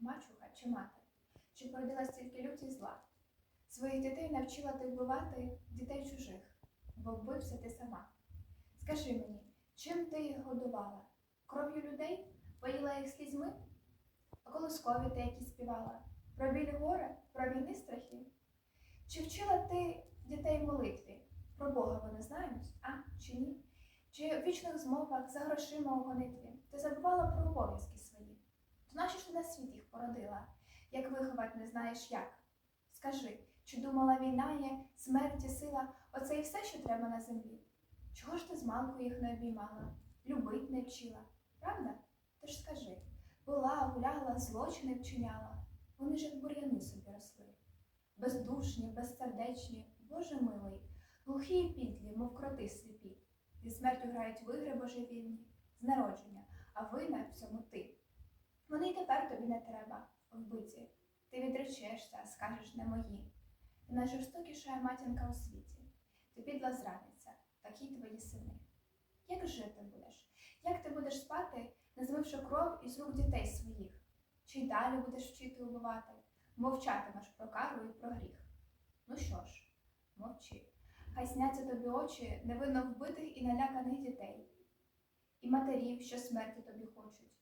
мачуха чи мати? Чи породила стільки люті зла? Своїх дітей навчила ти вбивати дітей чужих, бо вбився ти сама. Скажи мені, чим ти їх годувала? Кров'ю людей? Поїла їх слізьми? А колоскові ти які співала? Про білі гори, про війни страхи? Чи вчила ти дітей молитві? Про Бога вони знають, а чи ні? Чи в вічних змовах за грошима у гонитві ти забувала про обов'язки свої? То нащо ж ти на світ їх породила? Як виховать не знаєш як? Скажи, чи думала війна є, смерть і сила, оце і все, що треба на землі? Чого ж ти змалку їх не обіймала, любить не вчила, правда? Ти ж скажи, була, гуляла, злочини вчиняла, вони ж як бур'яни собі росли. Бездушні, безсердечні, Боже милий, глухі і підлі, мов кроти сліпі. Зі смертю грають в ігри божевільні, з народження, а вина в цьому ти. Й тепер тобі не треба, вбиті. Ти відречешся, скажеш не мої. Ти найжорстокіша матінка у світі. Ти підла зрадниця, такі твої сини. Як жити будеш? Як ти будеш спати, не змивши кров із рук дітей своїх? Чи й далі будеш вчити убивати? Мовчатимеш про кару і про гріх. Ну що ж, мовчи. Хай сняться тобі очі невинно вбитих і наляканих дітей, і матерів, що смерті тобі хочуть,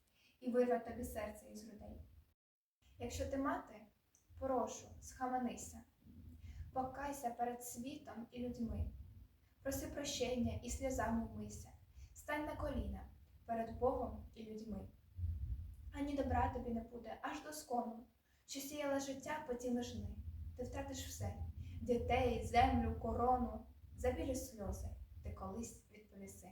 і вирвать тобі серце із грудей. Якщо ти мати, прошу, схаменися, покайся перед світом і людьми, проси прощення і сльозами вмийся, стань на коліна перед Богом і людьми. Ані добра тобі не буде аж до скону, що сіяла життя по ті лежни. Ти втратиш все дітей, землю, корону, за білі сльози ти колись відповіси.